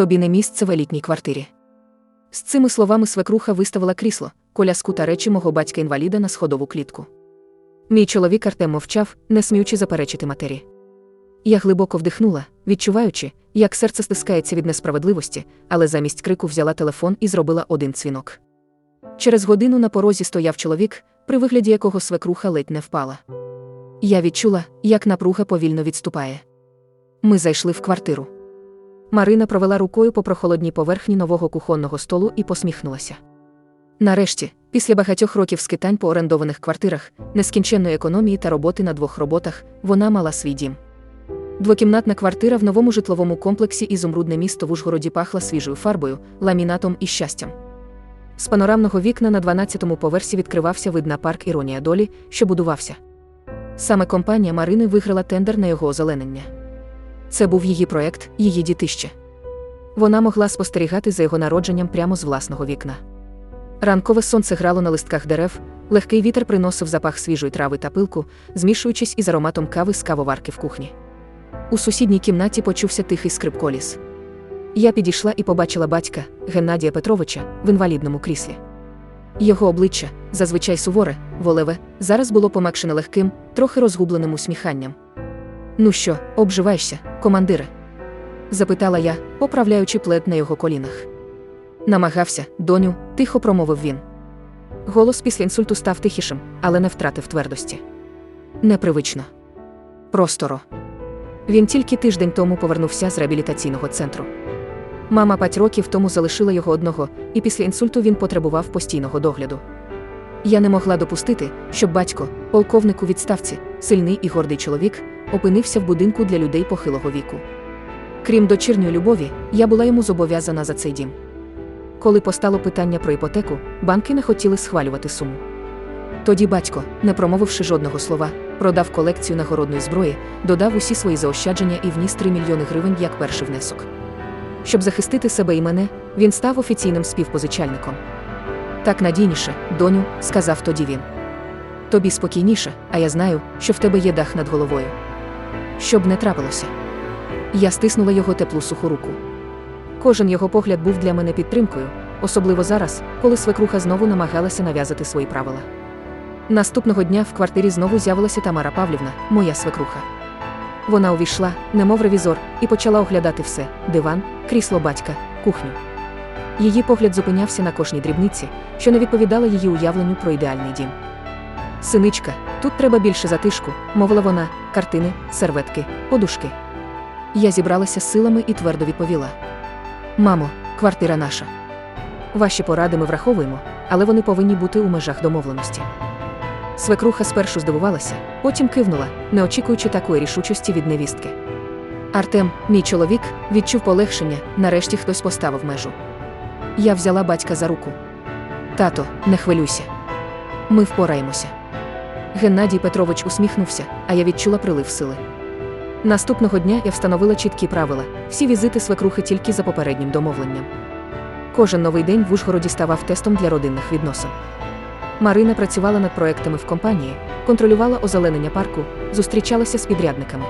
тобі не місце в елітній квартирі. З цими словами свекруха виставила крісло, коляску та речі мого батька інваліда на сходову клітку. Мій чоловік Артем мовчав, не сміючи заперечити матері. Я глибоко вдихнула, відчуваючи, як серце стискається від несправедливості, але замість крику взяла телефон і зробила один дзвінок. Через годину на порозі стояв чоловік, при вигляді якого свекруха ледь не впала. Я відчула, як напруга повільно відступає. Ми зайшли в квартиру. Марина провела рукою по прохолодній поверхні нового кухонного столу і посміхнулася. Нарешті, після багатьох років скитань по орендованих квартирах, нескінченної економії та роботи на двох роботах, вона мала свій дім. Двокімнатна квартира в новому житловому комплексі Ізумрудне місто в Ужгороді пахла свіжою фарбою, ламінатом і щастям. З панорамного вікна на 12-му поверсі відкривався вид на парк Іронія долі, що будувався. Саме компанія Марини виграла тендер на його озеленення. Це був її проект, її дітище. Вона могла спостерігати за його народженням прямо з власного вікна. Ранкове сонце грало на листках дерев, легкий вітер приносив запах свіжої трави та пилку, змішуючись із ароматом кави з кавоварки в кухні. У сусідній кімнаті почувся тихий скрип коліс. Я підійшла і побачила батька Геннадія Петровича в інвалідному кріслі. Його обличчя, зазвичай суворе, волеве, зараз було помакшене легким, трохи розгубленим усміханням. Ну що, обживаєшся, командире? запитала я, поправляючи плед на його колінах. Намагався, доню, тихо промовив він. Голос після інсульту став тихішим, але не втратив твердості. Непривично. Просторо. Він тільки тиждень тому повернувся з реабілітаційного центру. Мама п'ять років тому залишила його одного, і після інсульту він потребував постійного догляду. Я не могла допустити, щоб батько, полковник у відставці, сильний і гордий чоловік, опинився в будинку для людей похилого віку. Крім дочірньої любові, я була йому зобов'язана за цей дім. Коли постало питання про іпотеку, банки не хотіли схвалювати суму. Тоді батько, не промовивши жодного слова, продав колекцію нагородної зброї, додав усі свої заощадження і вніс 3 мільйони гривень як перший внесок. Щоб захистити себе і мене, він став офіційним співпозичальником. Так надійніше, доню, сказав тоді він. Тобі спокійніше, а я знаю, що в тебе є дах над головою. Щоб не трапилося. Я стиснула його теплу суху руку. Кожен його погляд був для мене підтримкою, особливо зараз, коли свекруха знову намагалася нав'язати свої правила. Наступного дня в квартирі знову з'явилася Тамара Павлівна, моя свекруха. Вона увійшла, немов ревізор, і почала оглядати все: диван, крісло батька, кухню. Її погляд зупинявся на кожній дрібниці, що не відповідала її уявленню про ідеальний дім. Синичка, тут треба більше затишку, мовила вона, картини, серветки, подушки. Я зібралася з силами і твердо відповіла: Мамо, квартира наша. Ваші поради ми враховуємо, але вони повинні бути у межах домовленості. Свекруха спершу здивувалася, потім кивнула, не очікуючи такої рішучості від невістки. Артем, мій чоловік, відчув полегшення, нарешті хтось поставив межу. Я взяла батька за руку. Тато, не хвилюйся. Ми впораємося. Геннадій Петрович усміхнувся, а я відчула прилив сили. Наступного дня я встановила чіткі правила, всі візити свекрухи тільки за попереднім домовленням. Кожен новий день в Ужгороді ставав тестом для родинних відносин. Марина працювала над проектами в компанії, контролювала озеленення парку, зустрічалася з підрядниками.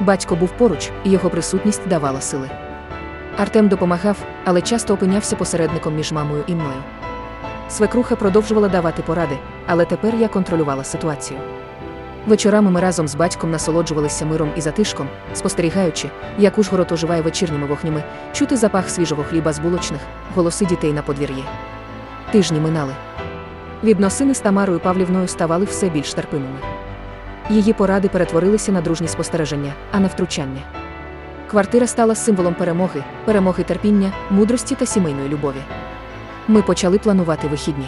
Батько був поруч, і його присутність давала сили. Артем допомагав, але часто опинявся посередником між мамою і мною. Свекруха продовжувала давати поради, але тепер я контролювала ситуацію. Вечорами ми разом з батьком насолоджувалися миром і затишком, спостерігаючи, як Ужгород оживає вечірніми вогнями, чути запах свіжого хліба з булочних, голоси дітей на подвір'ї. Тижні минали. Відносини з Тамарою Павлівною ставали все більш терпимими. Її поради перетворилися на дружні спостереження, а не втручання. Квартира стала символом перемоги, перемоги терпіння, мудрості та сімейної любові. Ми почали планувати вихідні.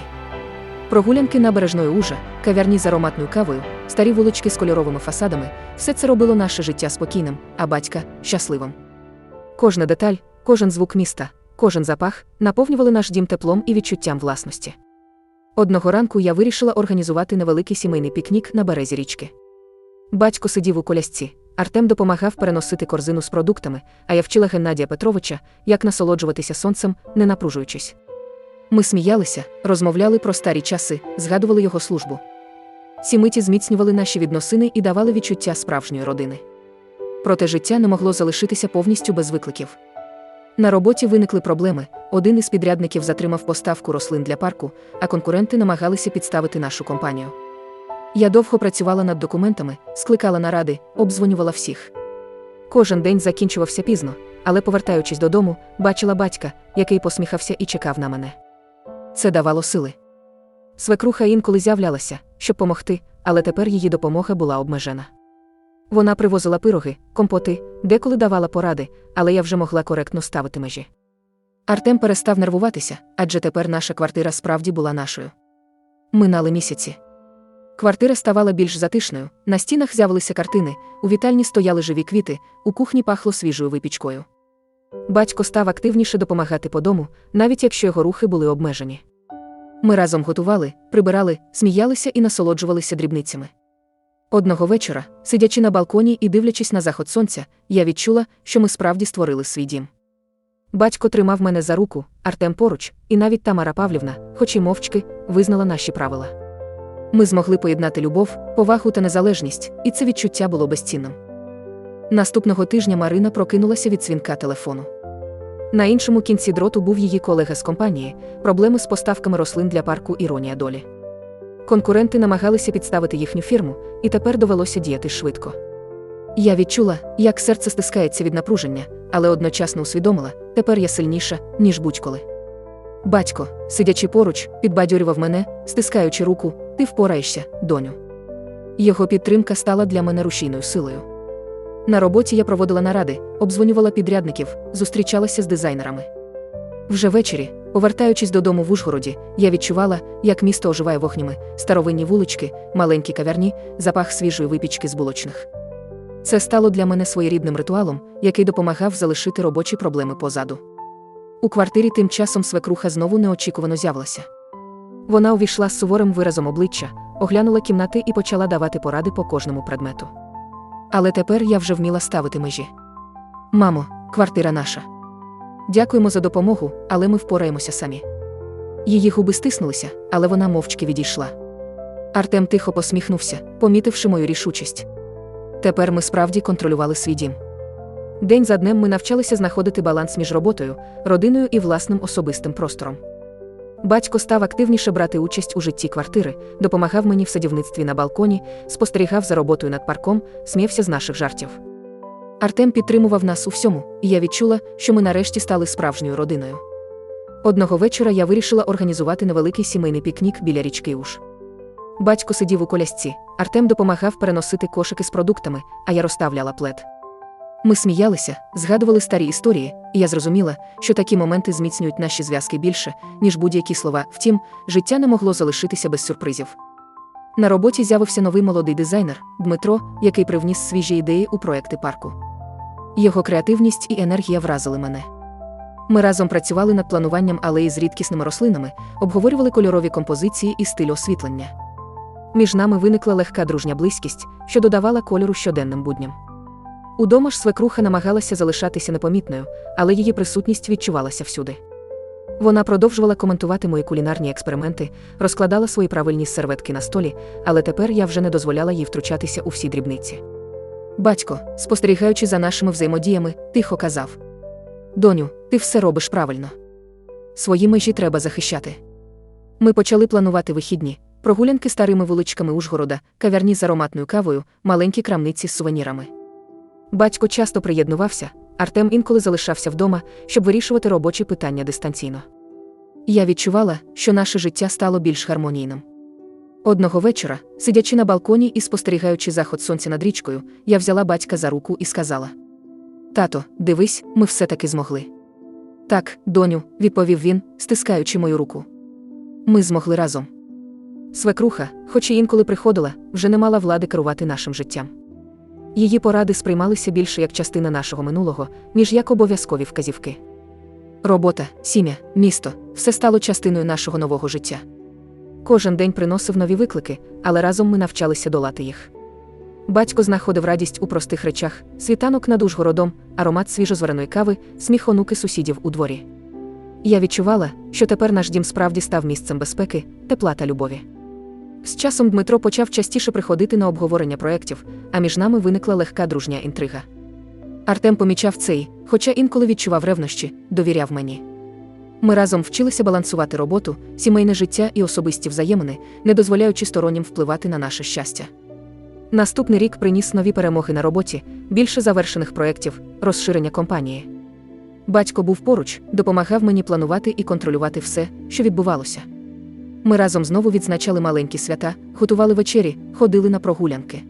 Прогулянки набережною ужа, кав'ярні з ароматною кавою, старі вулички з кольоровими фасадами все це робило наше життя спокійним, а батька щасливим. Кожна деталь, кожен звук міста, кожен запах наповнювали наш дім теплом і відчуттям власності. Одного ранку я вирішила організувати невеликий сімейний пікнік на березі річки. Батько сидів у колясці, Артем допомагав переносити корзину з продуктами, а я вчила Геннадія Петровича, як насолоджуватися сонцем, не напружуючись. Ми сміялися, розмовляли про старі часи, згадували його службу. Ці миті зміцнювали наші відносини і давали відчуття справжньої родини. Проте життя не могло залишитися повністю без викликів. На роботі виникли проблеми. Один із підрядників затримав поставку рослин для парку, а конкуренти намагалися підставити нашу компанію. Я довго працювала над документами, скликала наради, обдзвонювала всіх. Кожен день закінчувався пізно, але, повертаючись додому, бачила батька, який посміхався і чекав на мене. Це давало сили. Свекруха інколи з'являлася, щоб помогти, але тепер її допомога була обмежена. Вона привозила пироги, компоти, деколи давала поради, але я вже могла коректно ставити межі. Артем перестав нервуватися, адже тепер наша квартира справді була нашою. Минали місяці. Квартира ставала більш затишною, на стінах з'явилися картини, у вітальні стояли живі квіти, у кухні пахло свіжою випічкою. Батько став активніше допомагати по дому, навіть якщо його рухи були обмежені. Ми разом готували, прибирали, сміялися і насолоджувалися дрібницями. Одного вечора, сидячи на балконі і дивлячись на заход сонця, я відчула, що ми справді створили свій дім. Батько тримав мене за руку, Артем поруч, і навіть Тамара Павлівна, хоч і мовчки, визнала наші правила. Ми змогли поєднати любов, повагу та незалежність, і це відчуття було безцінним. Наступного тижня Марина прокинулася від дзвінка телефону. На іншому кінці дроту був її колега з компанії, проблеми з поставками рослин для парку Іронія долі. Конкуренти намагалися підставити їхню фірму, і тепер довелося діяти швидко. Я відчула, як серце стискається від напруження, але одночасно усвідомила, тепер я сильніша, ніж будь-коли. Батько, сидячи поруч, підбадьорював мене, стискаючи руку, ти впораєшся, доню. Його підтримка стала для мене рушійною силою. На роботі я проводила наради, обдзвонювала підрядників, зустрічалася з дизайнерами. Вже ввечері, повертаючись додому в Ужгороді, я відчувала, як місто оживає вогнями, старовинні вулички, маленькі кав'ярні, запах свіжої випічки з булочних. Це стало для мене своєрідним ритуалом, який допомагав залишити робочі проблеми позаду. У квартирі тим часом свекруха знову неочікувано з'явилася. Вона увійшла з суворим виразом обличчя, оглянула кімнати і почала давати поради по кожному предмету. Але тепер я вже вміла ставити межі. Мамо, квартира наша. Дякуємо за допомогу, але ми впораємося самі. Її губи стиснулися, але вона мовчки відійшла. Артем тихо посміхнувся, помітивши мою рішучість. Тепер ми справді контролювали свій дім. День за днем ми навчалися знаходити баланс між роботою, родиною і власним особистим простором. Батько став активніше брати участь у житті квартири, допомагав мені в садівництві на балконі, спостерігав за роботою над парком, сміявся з наших жартів. Артем підтримував нас у всьому, і я відчула, що ми нарешті стали справжньою родиною. Одного вечора я вирішила організувати невеликий сімейний пікнік біля річки Уж. Батько сидів у колясці, Артем допомагав переносити кошики з продуктами, а я розставляла плед. Ми сміялися, згадували старі історії, і я зрозуміла, що такі моменти зміцнюють наші зв'язки більше, ніж будь-які слова. Втім, життя не могло залишитися без сюрпризів. На роботі з'явився новий молодий дизайнер Дмитро, який привніс свіжі ідеї у проекти парку. Його креативність і енергія вразили мене. Ми разом працювали над плануванням алеї з рідкісними рослинами, обговорювали кольорові композиції і стиль освітлення. Між нами виникла легка дружня близькість, що додавала кольору щоденним будням. Удома ж свекруха намагалася залишатися непомітною, але її присутність відчувалася всюди. Вона продовжувала коментувати мої кулінарні експерименти, розкладала свої правильні серветки на столі, але тепер я вже не дозволяла їй втручатися у всі дрібниці. Батько, спостерігаючи за нашими взаємодіями, тихо казав: Доню, ти все робиш правильно. Свої межі треба захищати. Ми почали планувати вихідні, прогулянки старими вуличками Ужгорода, кав'ярні з ароматною кавою, маленькі крамниці з сувенірами. Батько часто приєднувався, Артем інколи залишався вдома, щоб вирішувати робочі питання дистанційно. Я відчувала, що наше життя стало більш гармонійним. Одного вечора, сидячи на балконі і спостерігаючи заход сонця над річкою, я взяла батька за руку і сказала: Тато, дивись, ми все таки змогли. Так, доню, відповів він, стискаючи мою руку. Ми змогли разом. Свекруха, хоч і інколи приходила, вже не мала влади керувати нашим життям. Її поради сприймалися більше як частина нашого минулого, ніж як обов'язкові вказівки. Робота, сім'я, місто все стало частиною нашого нового життя. Кожен день приносив нові виклики, але разом ми навчалися долати їх. Батько знаходив радість у простих речах, світанок над Ужгородом, аромат свіжозвареної кави, сміх онуки сусідів у дворі. Я відчувала, що тепер наш дім справді став місцем безпеки, тепла та любові. З часом Дмитро почав частіше приходити на обговорення проєктів, а між нами виникла легка дружня інтрига. Артем помічав це й, хоча інколи відчував ревнощі, довіряв мені. Ми разом вчилися балансувати роботу, сімейне життя і особисті взаємини, не дозволяючи стороннім впливати на наше щастя. Наступний рік приніс нові перемоги на роботі, більше завершених проєктів, розширення компанії. Батько був поруч, допомагав мені планувати і контролювати все, що відбувалося. Ми разом знову відзначали маленькі свята, готували вечері, ходили на прогулянки.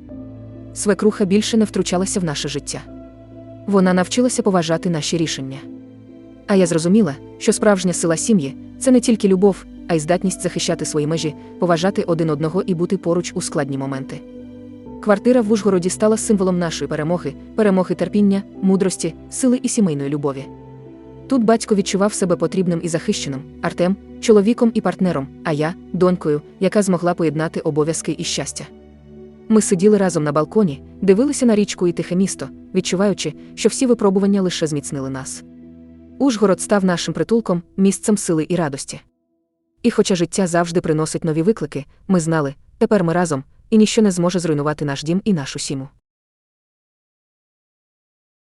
Свекруха більше не втручалася в наше життя. Вона навчилася поважати наші рішення. А я зрозуміла, що справжня сила сім'ї це не тільки любов, а й здатність захищати свої межі, поважати один одного і бути поруч у складні моменти. Квартира в Ужгороді стала символом нашої перемоги, перемоги терпіння, мудрості, сили і сімейної любові. Тут батько відчував себе потрібним і захищеним, Артем чоловіком і партнером, а я донькою, яка змогла поєднати обов'язки і щастя. Ми сиділи разом на балконі, дивилися на річку і тихе місто, відчуваючи, що всі випробування лише зміцнили нас. Ужгород став нашим притулком, місцем сили і радості. І хоча життя завжди приносить нові виклики, ми знали, тепер ми разом, і ніщо не зможе зруйнувати наш дім і нашу сім'ю.